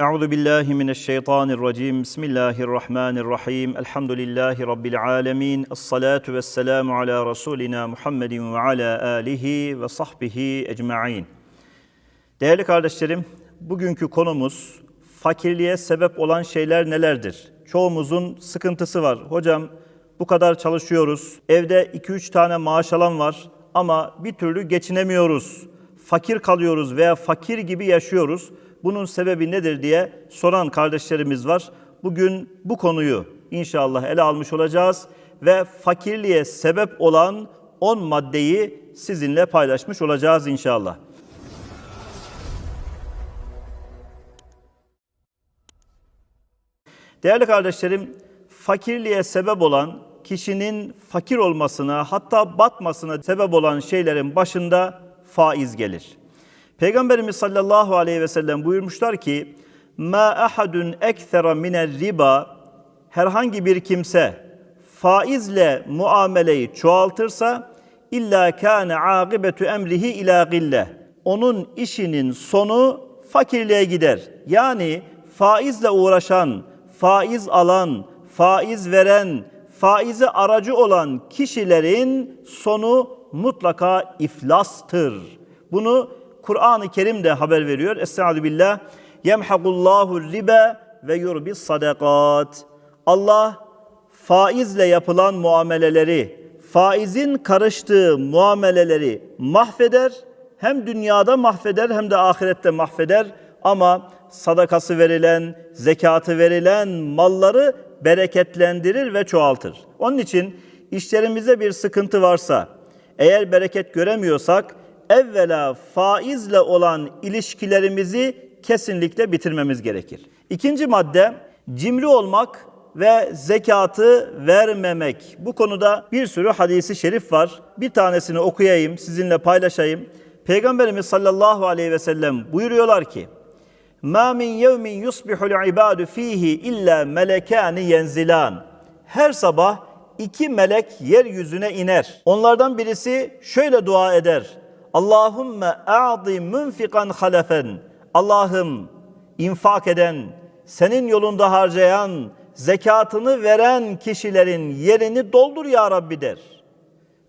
Euzu billahi mineşşeytanirracim. Bismillahirrahmanirrahim. Elhamdülillahi rabbil alamin. Essalatu vesselamu ala rasulina Muhammedin ve ala alihi ve sahbihi ecmaîn. Değerli kardeşlerim, bugünkü konumuz fakirliğe sebep olan şeyler nelerdir? Çoğumuzun sıkıntısı var. Hocam bu kadar çalışıyoruz. Evde 2-3 tane maaş alan var ama bir türlü geçinemiyoruz. Fakir kalıyoruz veya fakir gibi yaşıyoruz. Bunun sebebi nedir diye soran kardeşlerimiz var. Bugün bu konuyu inşallah ele almış olacağız ve fakirliğe sebep olan 10 maddeyi sizinle paylaşmış olacağız inşallah. Değerli kardeşlerim, fakirliğe sebep olan, kişinin fakir olmasına hatta batmasına sebep olan şeylerin başında faiz gelir. Peygamberimiz sallallahu aleyhi ve sellem buyurmuşlar ki, "Ma ahadun ekthera miner riba" herhangi bir kimse faizle muameleyi çoğaltırsa illa kana akibetu emrihi ila gille. Onun işinin sonu fakirliğe gider. Yani faizle uğraşan, faiz alan, faiz veren, faize aracı olan kişilerin sonu mutlaka iflastır. Bunu Kur'an-ı Kerim de haber veriyor. Estaizu billah. Yemhakullahu ribe ve yurbis sadakat. Allah faizle yapılan muameleleri, faizin karıştığı muameleleri mahveder. Hem dünyada mahveder hem de ahirette mahveder. Ama sadakası verilen, zekatı verilen malları bereketlendirir ve çoğaltır. Onun için işlerimizde bir sıkıntı varsa, eğer bereket göremiyorsak, evvela faizle olan ilişkilerimizi kesinlikle bitirmemiz gerekir. İkinci madde cimri olmak ve zekatı vermemek. Bu konuda bir sürü hadisi şerif var. Bir tanesini okuyayım, sizinle paylaşayım. Peygamberimiz sallallahu aleyhi ve sellem buyuruyorlar ki: "Ma min yevmin yusbihul ibadu fihi illa melekani yenzilan." Her sabah iki melek yeryüzüne iner. Onlardan birisi şöyle dua eder. Allahümme a'di münfikan halefen. Allah'ım infak eden, senin yolunda harcayan, zekatını veren kişilerin yerini doldur ya Rabbi der.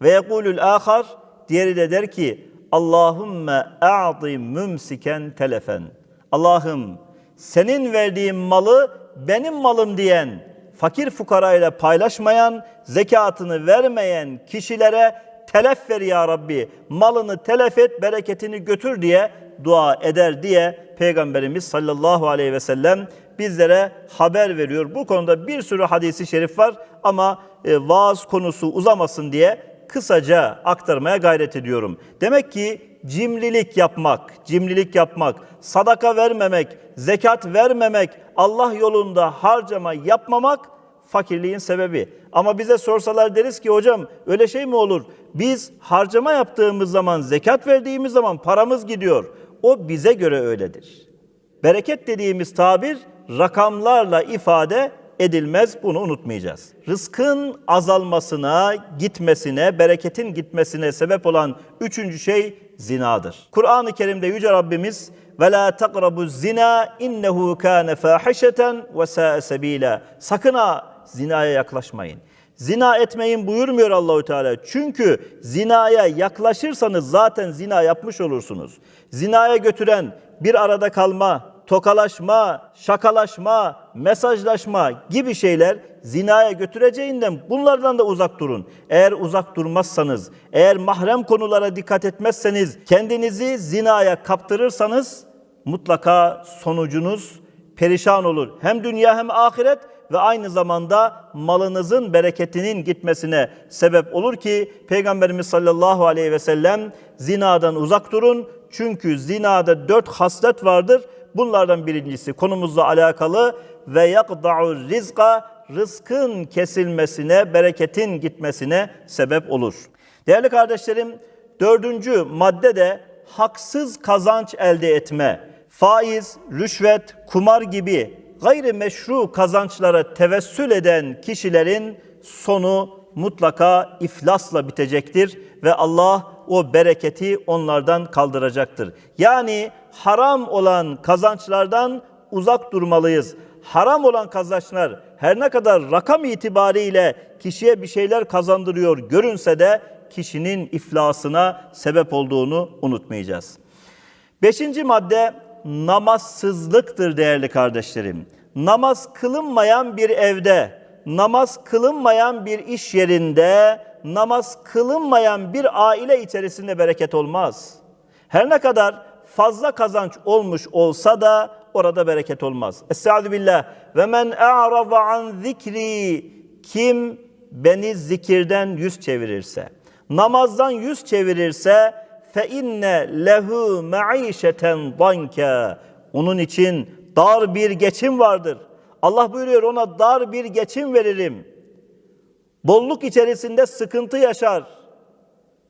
Ve yekulül ahar, diğeri de der ki Allahümme a'di mümsiken telefen. Allah'ım senin verdiğin malı benim malım diyen, fakir fukarayla paylaşmayan, zekatını vermeyen kişilere telef ver ya Rabbi, malını telef et, bereketini götür diye dua eder diye Peygamberimiz sallallahu aleyhi ve sellem bizlere haber veriyor. Bu konuda bir sürü hadisi şerif var ama e, vaaz konusu uzamasın diye kısaca aktarmaya gayret ediyorum. Demek ki cimrilik yapmak, cimrilik yapmak, sadaka vermemek, zekat vermemek, Allah yolunda harcama yapmamak fakirliğin sebebi. Ama bize sorsalar deriz ki hocam öyle şey mi olur? Biz harcama yaptığımız zaman, zekat verdiğimiz zaman paramız gidiyor. O bize göre öyledir. Bereket dediğimiz tabir rakamlarla ifade edilmez. Bunu unutmayacağız. Rızkın azalmasına, gitmesine, bereketin gitmesine sebep olan üçüncü şey zinadır. Kur'an-ı Kerim'de Yüce Rabbimiz ve la takrabu zina innehu kana fahişeten ve sa'a sebila. Sakın ha zinaya yaklaşmayın. Zina etmeyin buyurmuyor Allahü Teala. Çünkü zinaya yaklaşırsanız zaten zina yapmış olursunuz. Zinaya götüren bir arada kalma, tokalaşma, şakalaşma, mesajlaşma gibi şeyler zinaya götüreceğinden bunlardan da uzak durun. Eğer uzak durmazsanız, eğer mahrem konulara dikkat etmezseniz, kendinizi zinaya kaptırırsanız mutlaka sonucunuz perişan olur. Hem dünya hem ahiret ve aynı zamanda malınızın bereketinin gitmesine sebep olur ki Peygamberimiz sallallahu aleyhi ve sellem zinadan uzak durun. Çünkü zinada dört haslet vardır. Bunlardan birincisi konumuzla alakalı ve yakda'u rizqa rızkın kesilmesine, bereketin gitmesine sebep olur. Değerli kardeşlerim, dördüncü madde de haksız kazanç elde etme. Faiz, rüşvet, kumar gibi gayri meşru kazançlara tevessül eden kişilerin sonu mutlaka iflasla bitecektir ve Allah o bereketi onlardan kaldıracaktır. Yani haram olan kazançlardan uzak durmalıyız. Haram olan kazançlar her ne kadar rakam itibariyle kişiye bir şeyler kazandırıyor görünse de kişinin iflasına sebep olduğunu unutmayacağız. Beşinci madde namazsızlıktır değerli kardeşlerim. Namaz kılınmayan bir evde, namaz kılınmayan bir iş yerinde, namaz kılınmayan bir aile içerisinde bereket olmaz. Her ne kadar fazla kazanç olmuş olsa da orada bereket olmaz. Estaizu billah ve men a'rada an zikri kim beni zikirden yüz çevirirse, namazdan yüz çevirirse fe inne lehu maişeten danka. Onun için dar bir geçim vardır. Allah buyuruyor ona dar bir geçim veririm. Bolluk içerisinde sıkıntı yaşar.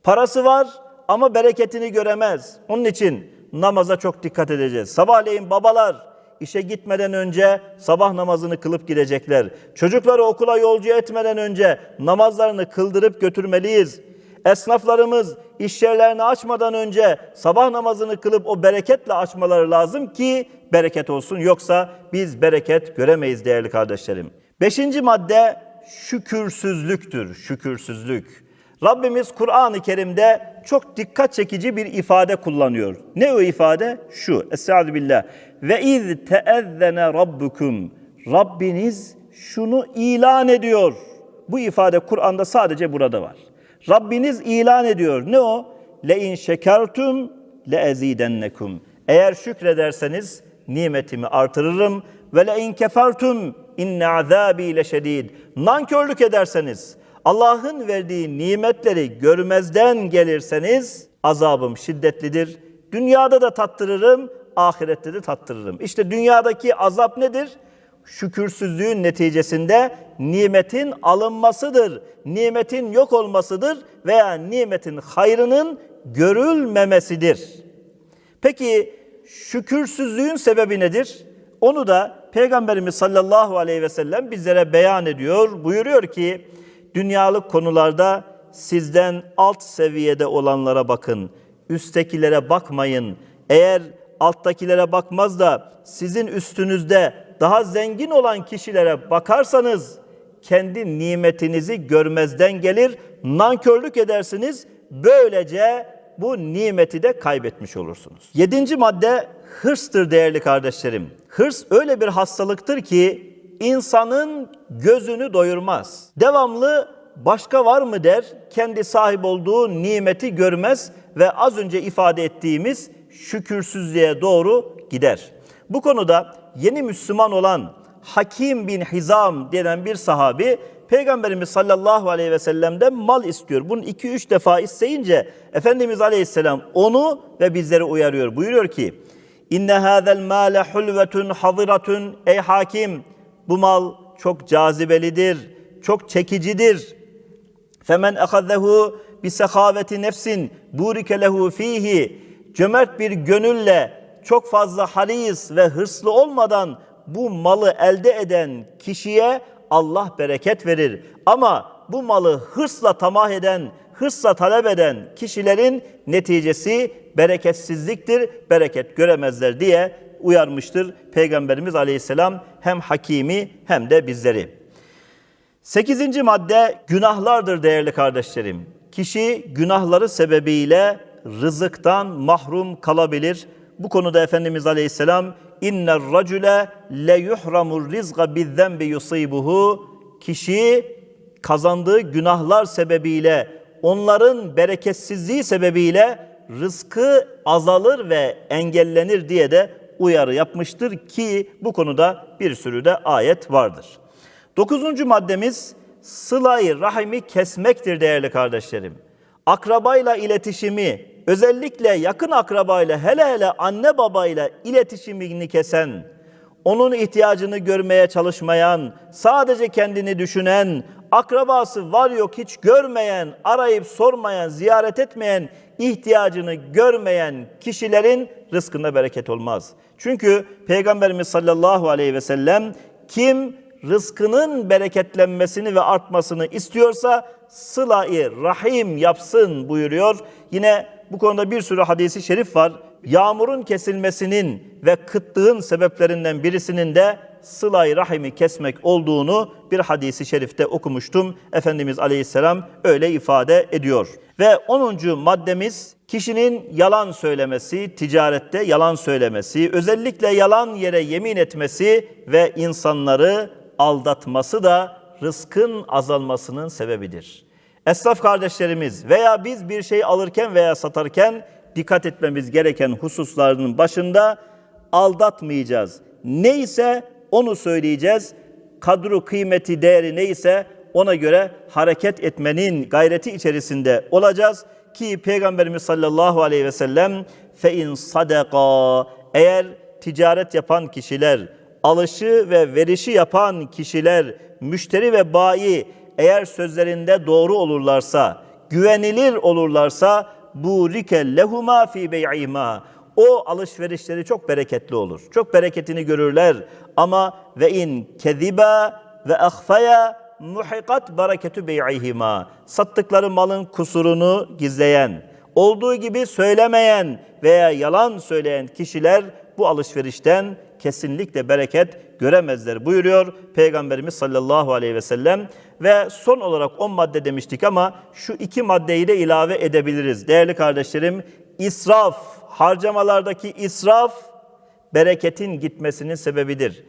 Parası var ama bereketini göremez. Onun için namaza çok dikkat edeceğiz. Sabahleyin babalar işe gitmeden önce sabah namazını kılıp gidecekler. Çocukları okula yolcu etmeden önce namazlarını kıldırıp götürmeliyiz. Esnaflarımız iş yerlerini açmadan önce sabah namazını kılıp o bereketle açmaları lazım ki bereket olsun. Yoksa biz bereket göremeyiz değerli kardeşlerim. Beşinci madde şükürsüzlüktür. Şükürsüzlük. Rabbimiz Kur'an-ı Kerim'de çok dikkat çekici bir ifade kullanıyor. Ne o ifade? Şu. Estaizu billah. Ve iz teezzene rabbukum. Rabbiniz şunu ilan ediyor. Bu ifade Kur'an'da sadece burada var. Rabbiniz ilan ediyor. Ne o? Le in şekertum le ezidennekum. Eğer şükrederseniz nimetimi artırırım ve le in kefertum inne azabi leşedid. Nankörlük ederseniz Allah'ın verdiği nimetleri görmezden gelirseniz azabım şiddetlidir. Dünyada da tattırırım, ahirette de tattırırım. İşte dünyadaki azap nedir? Şükürsüzlüğün neticesinde nimetin alınmasıdır, nimetin yok olmasıdır veya nimetin hayrının görülmemesidir. Peki şükürsüzlüğün sebebi nedir? Onu da Peygamberimiz sallallahu aleyhi ve sellem bizlere beyan ediyor. Buyuruyor ki dünyalık konularda sizden alt seviyede olanlara bakın. Üsttekilere bakmayın. Eğer alttakilere bakmaz da sizin üstünüzde daha zengin olan kişilere bakarsanız kendi nimetinizi görmezden gelir, nankörlük edersiniz. Böylece bu nimeti de kaybetmiş olursunuz. Yedinci madde hırstır değerli kardeşlerim. Hırs öyle bir hastalıktır ki insanın gözünü doyurmaz. Devamlı başka var mı der, kendi sahip olduğu nimeti görmez ve az önce ifade ettiğimiz şükürsüzlüğe doğru gider. Bu konuda yeni Müslüman olan Hakim bin Hizam denen bir sahabi Peygamberimiz sallallahu aleyhi ve sellem'den mal istiyor. Bunu iki üç defa isteyince Efendimiz aleyhisselam onu ve bizleri uyarıyor. Buyuruyor ki İnne hâzel mâle hulvetun hadiratun ey hakim bu mal çok cazibelidir, çok çekicidir. Femen ehazzehu bi sehaveti nefsin burike lehu fihi cömert bir gönülle çok fazla halis ve hırslı olmadan bu malı elde eden kişiye Allah bereket verir. Ama bu malı hırsla tamah eden, hırsla talep eden kişilerin neticesi bereketsizliktir, bereket göremezler diye uyarmıştır Peygamberimiz Aleyhisselam hem hakimi hem de bizleri. Sekizinci madde günahlardır değerli kardeşlerim. Kişi günahları sebebiyle rızıktan mahrum kalabilir. Bu konuda Efendimiz Aleyhisselam inner racule le yuhramur rizqa bizzenbi yusibuhu kişi kazandığı günahlar sebebiyle onların bereketsizliği sebebiyle rızkı azalır ve engellenir diye de uyarı yapmıştır ki bu konuda bir sürü de ayet vardır. Dokuzuncu maddemiz sılayı rahimi kesmektir değerli kardeşlerim. Akrabayla iletişimi, özellikle yakın akrabayla hele hele anne babayla iletişimini kesen, onun ihtiyacını görmeye çalışmayan, sadece kendini düşünen, akrabası var yok hiç görmeyen, arayıp sormayan, ziyaret etmeyen, ihtiyacını görmeyen kişilerin rızkında bereket olmaz. Çünkü Peygamberimiz sallallahu aleyhi ve sellem kim rızkının bereketlenmesini ve artmasını istiyorsa sıla-i rahim yapsın buyuruyor. Yine bu konuda bir sürü hadisi şerif var. yağmurun kesilmesinin ve kıtlığın sebeplerinden birisinin de sıla rahimi kesmek olduğunu bir hadisi şerifte okumuştum. Efendimiz Aleyhisselam öyle ifade ediyor. Ve 10. maddemiz kişinin yalan söylemesi, ticarette yalan söylemesi, özellikle yalan yere yemin etmesi ve insanları aldatması da rızkın azalmasının sebebidir. Esnaf kardeşlerimiz veya biz bir şey alırken veya satarken dikkat etmemiz gereken hususlarının başında aldatmayacağız. Neyse onu söyleyeceğiz. Kadru kıymeti değeri neyse ona göre hareket etmenin gayreti içerisinde olacağız ki Peygamberimiz sallallahu aleyhi ve sellem fe sadaka eğer ticaret yapan kişiler, alışı ve verişi yapan kişiler, müşteri ve bayi eğer sözlerinde doğru olurlarsa, güvenilir olurlarsa bu rike lehuma fi bey'ihima. O alışverişleri çok bereketli olur. Çok bereketini görürler. Ama ve in keziba ve ahfaya muhikat bereketü bey'ihima. Sattıkları malın kusurunu gizleyen, olduğu gibi söylemeyen veya yalan söyleyen kişiler bu alışverişten kesinlikle bereket göremezler buyuruyor Peygamberimiz sallallahu aleyhi ve sellem. Ve son olarak 10 madde demiştik ama şu iki maddeyi de ilave edebiliriz. Değerli kardeşlerim, israf, harcamalardaki israf bereketin gitmesinin sebebidir.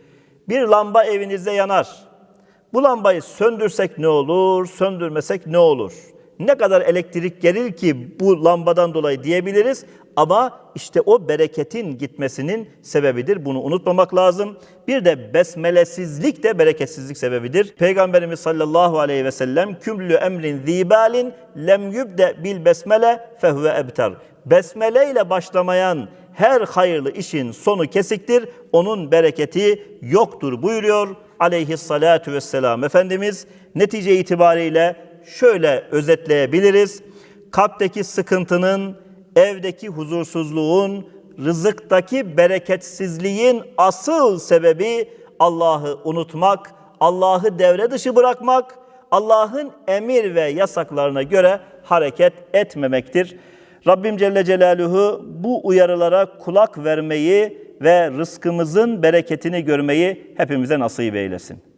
Bir lamba evinizde yanar. Bu lambayı söndürsek ne olur, söndürmesek ne olur? Ne kadar elektrik gelir ki bu lambadan dolayı diyebiliriz ama işte o bereketin gitmesinin sebebidir. Bunu unutmamak lazım. Bir de besmelesizlik de bereketsizlik sebebidir. Peygamberimiz sallallahu aleyhi ve sellem küllü emrin zibalin lem yubde bil besmele fehuve ebter. Besmele ile başlamayan her hayırlı işin sonu kesiktir. Onun bereketi yoktur buyuruyor aleyhissalatu vesselam Efendimiz. Netice itibariyle şöyle özetleyebiliriz. Kalpteki sıkıntının, evdeki huzursuzluğun, rızıktaki bereketsizliğin asıl sebebi Allah'ı unutmak, Allah'ı devre dışı bırakmak, Allah'ın emir ve yasaklarına göre hareket etmemektir. Rabbim Celle Celaluhu bu uyarılara kulak vermeyi ve rızkımızın bereketini görmeyi hepimize nasip eylesin.